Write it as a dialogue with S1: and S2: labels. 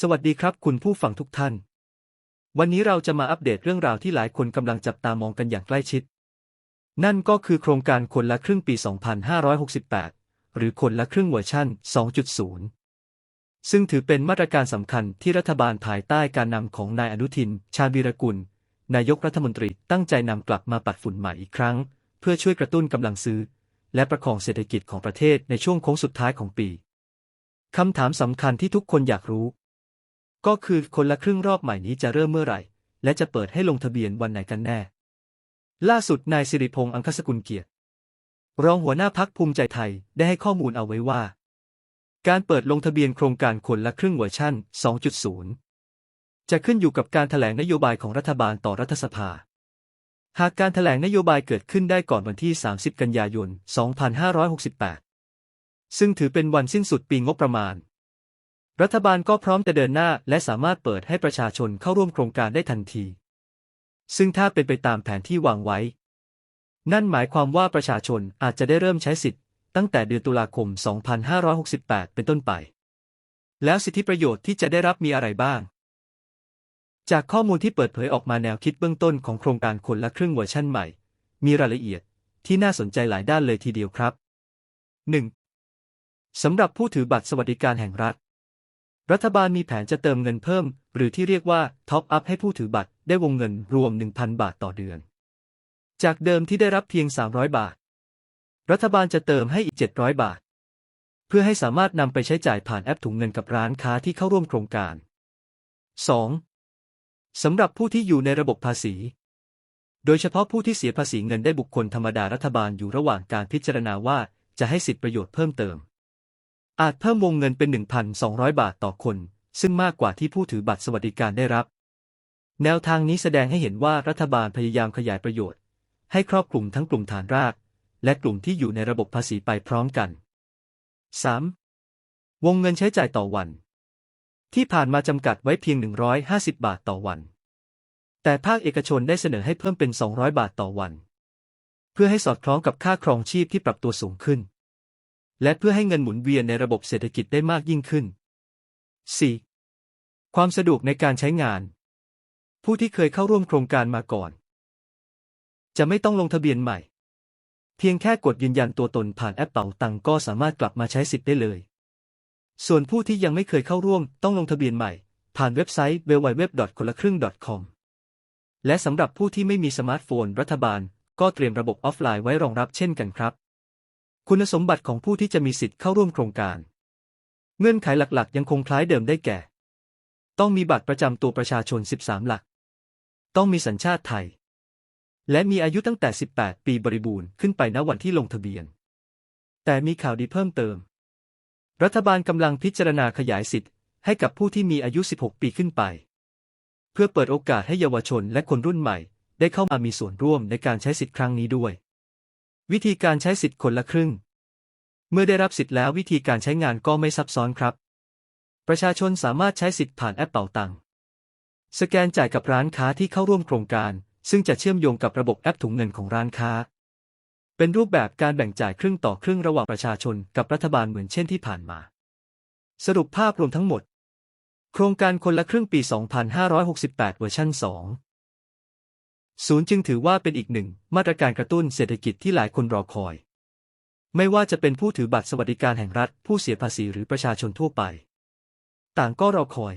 S1: สวัสดีครับคุณผู้ฟังทุกท่าน วันนี้เราจะมาอัปเดตเรื่องราวที่หลายคนกำลังจับตามองกันอย่างใกล้ชิด นั่นก็คือโครงการคนละครึ่งปี 2568 หรือคนละครึ่งเวอร์ชัน2.0 ซึ่งถือเป็นมาตรการสำคัญที่รัฐบาลภายใต้การนำของนายอนุทิน ชาญวีรกุล นายกรัฐมนตรีตั้งใจนำกลับมาปัดฝุ่นใหม่อีกครั้ง เพื่อช่วยกระตุ้นกำลังซื้อ และประคองเศรษฐกิจของประเทศในช่วงโค้งสุดท้ายของปีคำถามสำคัญที่ทุกคนอยากรู้ ก็คือคนละครึ่งรอบใหม่นี้จะเริ่มเมื่อไหร่ และจะเปิดให้ลงทะเบียนวันไหนกันแน่ ล่าสุดนายสิริพงษ์อังคสกุลเกียรติ รองหัวหน้าพักภูมิใจไทยได้ให้ข้อมูลเอาไว้ว่า การเปิดลงทะเบียนโครงการคนละครึ่งเวอร์ชั่น 2.0 จะขึ้นอยู่กับการแถลงนโยบายของรัฐบาลต่อรัฐสภา หากการแถลงนโยบายเกิดขึ้นได้ก่อนวันที่ 30 กันยายน 2568 ซึ่งถือเป็นวันสิ้นสุดปีงบประมาณ รัฐบาลก็พร้อมจะเดินหน้าและสามารถเปิดให้ประชาชนเข้าร่วมโครงการได้ทันที ซึ่งถ้าเป็นไปตามแผนที่วางไว้ นั่นหมายความว่าประชาชนอาจจะได้เริ่มใช้สิทธิ์ ตั้งแต่เดือนตุลาคม 2568 เป็นต้นไป แล้วสิทธิประโยชน์ที่จะได้รับมีอะไรบ้าง จากข้อมูลที่เปิดเผยออกมาแนวคิดเบื้องต้นของโครงการคนละครึ่งเวอร์ชั่นใหม่ มีรายละเอียดที่น่าสนใจหลายด้านเลยทีเดียวครับ 1. สำหรับผู้ถือบัตรสวัสดิการแห่งรัฐ รัฐบาลมีแผนจะเติมเงินเพิ่ม หรือที่เรียกว่าท็อปอัพให้ผู้ถือบัตรได้วงเงินรวม 1,000 บาทต่อเดือน จากเดิมที่ได้รับเพียง 300 บาท รัฐบาลจะเติมให้อีก 700 บาท เพื่อให้สามารถนำไปใช้จ่ายผ่านแอปถุงเงินกับร้านค้าที่เข้าร่วมโครงการ 2. สำหรับผู้ที่อยู่ในระบบภาษี โดยเฉพาะผู้ที่เสียภาษีเงินได้บุคคลธรรมดารัฐบาลอยู่ระหว่างการพิจารณาว่าจะให้สิทธิประโยชน์เพิ่มเติม อาจเพิ่มวงเงินเป็น 1,200 บาทต่อคน ซึ่งมากกว่าที่ผู้ถือบัตรสวัสดิการได้รับ แนวทางนี้แสดงให้เห็นว่ารัฐบาลพยายามขยายประโยชน์ ให้ครอบคลุมทั้งกลุ่มฐานราก และกลุ่มที่อยู่ในระบบภาษีไปพร้อมกัน 3. วงเงินใช้จ่ายต่อวัน ที่ผ่านมาจำกัดไว้เพียง 150 บาทต่อวัน แต่ภาคเอกชนได้เสนอให้เพิ่มเป็น 200 บาทต่อวัน เพื่อให้สอดคล้องกับค่าครองชีพที่ปรับตัวสูงขึ้น และเพื่อให้เงินหมุนเวียนในระบบเศรษฐกิจได้มากยิ่งขึ้น 4. ความสะดวกในการใช้งาน ผู้ที่เคยเข้าร่วมโครงการมาก่อน จะไม่ต้องลงทะเบียนใหม่ เพียงแค่กดยืนยันตัวตนผ่านแอปเป๋าตังก็สามารถกลับมาใช้สิทธิ์ได้เลย ส่วนผู้ที่ยังไม่เคยเข้าร่วมต้องลงทะเบียนใหม่ ผ่านเว็บไซต์ www. คนละครึ่ง .com และสำหรับผู้ที่ไม่มีสมาร์ทโฟนรัฐบาล ก็เตรียมระบบออฟไลน์ไว้รองรับเช่นกันครับ คุณสมบัติของผู้ที่จะมีสิทธิ์เข้าร่วมโครงการ เงื่อนไขหลักๆ ยังคงคล้ายเดิมได้แก่ ต้องมีบัตรประจำตัวประชาชน 13 หลัก ต้องมีสัญชาติไทย และมีอายุตั้งแต่ 18 ปีบริบูรณ์ขึ้นไปณวันที่ลงทะเบียน แต่มีข่าวดีเพิ่มเติม รัฐบาลกำลังพิจารณาขยายสิทธิ์ให้กับผู้ที่มีอายุ 16 ปีขึ้นไป เพื่อเปิดโอกาสให้เยาวชนและคนรุ่นใหม่ ได้เข้ามามีส่วนร่วมในการใช้สิทธิ์ครั้งนี้ด้วย วิธีการใช้สิทธิ์คนละครึ่ง เมื่อได้รับสิทธิ์แล้ววิธีการใช้งานก็ไม่ซับซ้อนครับ ประชาชนสามารถใช้สิทธิ์ผ่านแอปเป่าตังค์สแกนจ่ายกับร้านค้าที่เข้าร่วมโครงการ ซึ่งจะเชื่อมโยงกับระบบแอปถุงเงินของร้านค้า เป็นรูปแบบการแบ่งจ่ายครึ่งต่อครึ่งระหว่างประชาชนกับรัฐบาลเหมือนเช่นที่ผ่านมา สรุปภาพรวมทั้งหมด โครงการคนละครึ่งปี 2568 เวอร์ชัน2 ศูนย์จึงถือว่าเป็นอีกหนึ่ง มาตรการกระตุ้นเศรษฐกิจที่หลายคนรอคอย ไม่ว่าจะเป็นผู้ถือบัตรสวัสดิการแห่งรัฐ ผู้เสียภาษีหรือประชาชนทั่วไป ต่างก็รอคอย